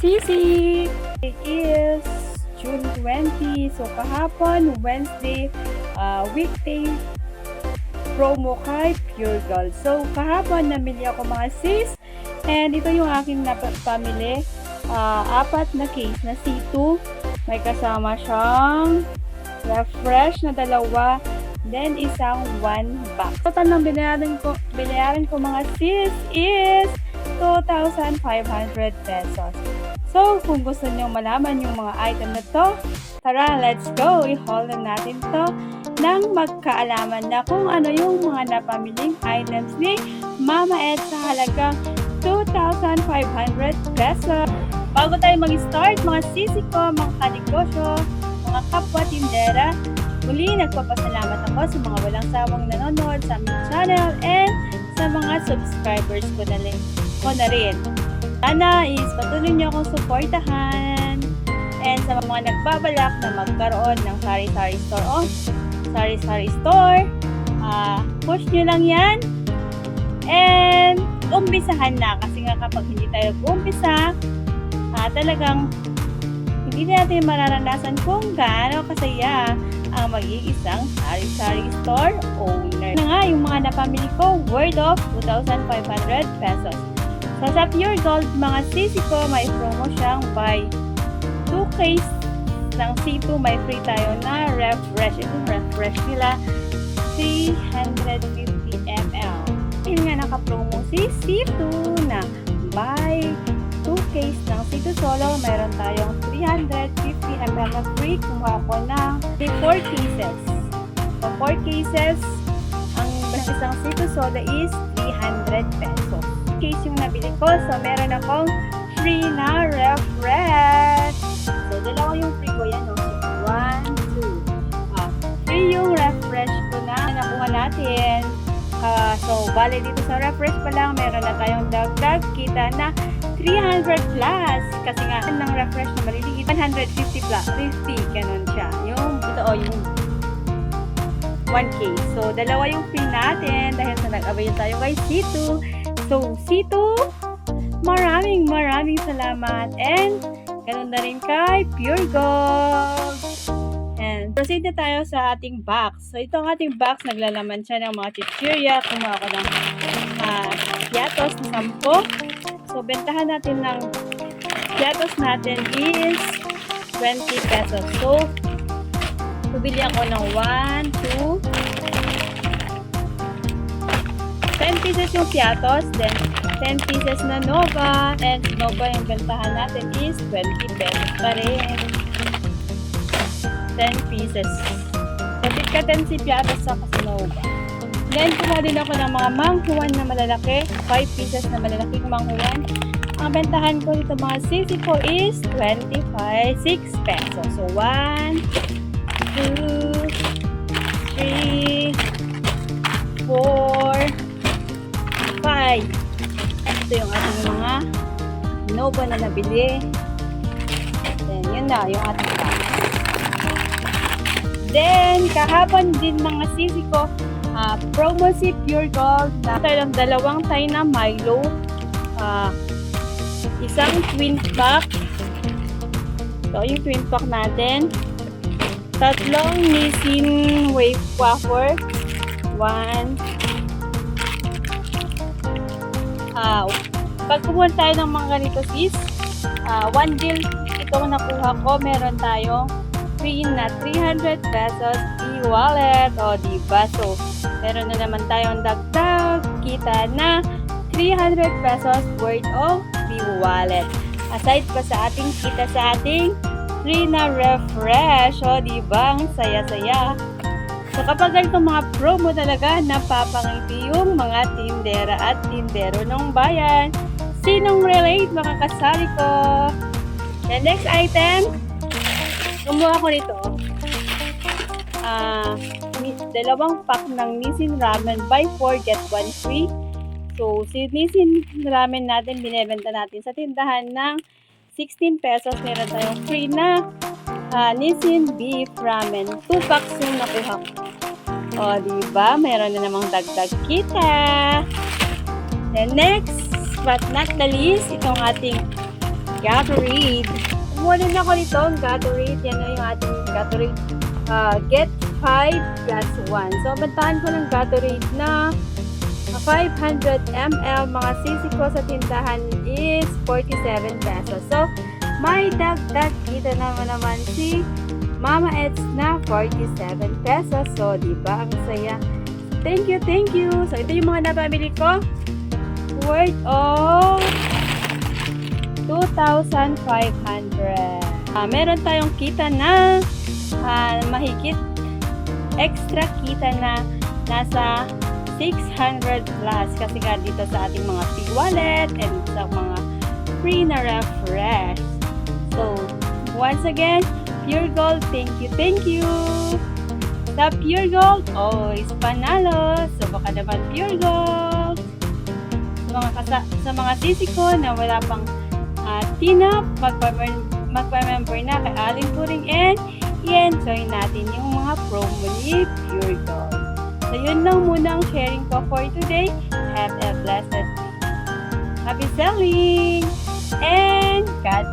sisi! It is June 20. So, kahapon, Wednesday, uh, weekday promo kay Pure Gold. So, kahapon, namili ako mga sis. And ito yung aking napamili. Uh, apat na case na C2. May kasama siyang refresh na dalawa. Then, isang one box. Total ng binayaran ko, binayaran ko mga sis is 2,500 pesos. So, kung gusto niyo malaman yung mga item na to, tara, let's go! I-haul na natin to nang magkaalaman na kung ano yung mga napamiling items ni Mama Ed sa halagang 2,500 pesos. Bago tayo mag-start, mga sisi ko, mga kanegosyo, mga kapwa tindera, muli nagpapasalamat ako sa mga walang sawang nanonood sa aming channel and sa mga subscribers ko na, rin, ko na rin. Sana is patuloy niyo akong suportahan and sa mga nagbabalak na magkaroon ng sari-sari store o sari-sari store, ah, push nyo lang yan and umpisahan na kasi nga kapag hindi tayo umpisa, ah, talagang hindi natin mararanasan kung gaano kasaya ang magiging isang sari-sari store owner. Na nga, yung mga napamili ko, worth of 2,500 pesos. So, sa Pure Gold, mga sisi ko, may promo siyang buy 2 case ng C2, may free tayo na refresh. Ito refresh nila, 350 ml. Yun nga naka-promo si C2 na buy 2 case ng C2 Solo, mayroon tayong 350 ml na free. Kumuha ko ng 4 cases. So, 4 cases, ang isang C2 Soda is 300 pesos. Case yung nabili ko, so meron akong free na refresh. So, dalawa yung free ko yan. No? So, one, two. Ah, free yung refresh ko na nakuha natin. Ah, so, bale dito sa refresh pa lang, meron na tayong dagdag kita na 300 plus. Kasi nga, ng refresh na maliliit, 150 plus. 50, ganun siya. Yung, ito o, yung 1K. So, dalawa yung free natin dahil sa nag-abay tayo kay C2. So, C2, maraming maraming salamat. And, ganun na rin kay Pure Gold. And, proceed na tayo sa ating box. So, ito ang ating box. Naglalaman siya ng mga chichirya. Kumuha ko ng uh, piatos na 10. So, bentahan natin ng piatos natin is 20 pesos. So, bibili ako ng 1, 2, 10 pieces yung piatos, then 10 pieces na Nova, and Nova yung bentahan natin is 20 pesos pa rin. 10 pieces. Kapit ka 10 si piatos sa Nova. Then, kumuha din ako ng mga manghuan na malalaki, 5 pieces na malalaking manghuan. Ang bentahan ko dito mga sisi ko is 25, 6 pesos. So, 1, 2, 3, 4, 5. Ito yung ating mga Nova na nabili. Then, yun na, yung ating box. Then, kahapon din mga sisi ko, uh, promo si Pure Gold na ng dalawang tayo na Milo. Uh, isang twin pack. Ito yung twin pack natin. Tatlong Nissin Wave Wafer. One. Ah, pag kumuha tayo ng mga ganito sis, ah, one deal ito ang nakuha ko. Meron tayong free na 300 pesos e-wallet. O, diba? So, meron na naman tayong dagdag. Kita na 300 pesos worth of e-wallet. Aside pa sa ating kita sa ating free na refresh. O, diba? Ang saya-saya. So, kapag ganito mga promo talaga, napapangiti yung mga tindera at tindero ng bayan. Sinong relate makakasali ko? The next item, kumuha ko nito. Ah, ni- dalawang pack ng Nissin Ramen buy 4 get 1 free. So, si Nissin Ramen natin, binebenta natin sa tindahan ng 16 pesos. Meron tayong free na ah, Nissin Beef Ramen. 2 packs yung nakuha ko. O, diba? Meron na namang dagdag kita. Then next, but not the least, itong ating Gatorade. Kumuha din ako nito, Gatorade. Yan na yung ating Gatorade. ah, get 5 plus 1. So, bantahan ko ng Gatorade na 500 ml. Mga sisi ko sa tindahan is 47 pesos. So, may dagdag kita naman naman si Mama Eds na 47 pesos. So, di ba? Ang saya. Thank you, thank you. So, ito yung mga napamili ko. Worth of 2,500. Ah, meron tayong kita na ah, mahigit extra kita na nasa 600 plus kasi nga dito sa ating mga free wallet and sa mga free na refresh. So, once again, Pure Gold, thank you, thank you! Sa Pure Gold, always panalo! So, baka naman Pure Gold! Sa mga, kasa- sa mga sisi ko na wala pang uh, tinap, magpa- magpa-member na kay Aling Puring and i-enjoy natin yung mga promo ni Pure Gold. So, yun lang muna ang sharing ko for today. Have a blessed day. Happy selling! And God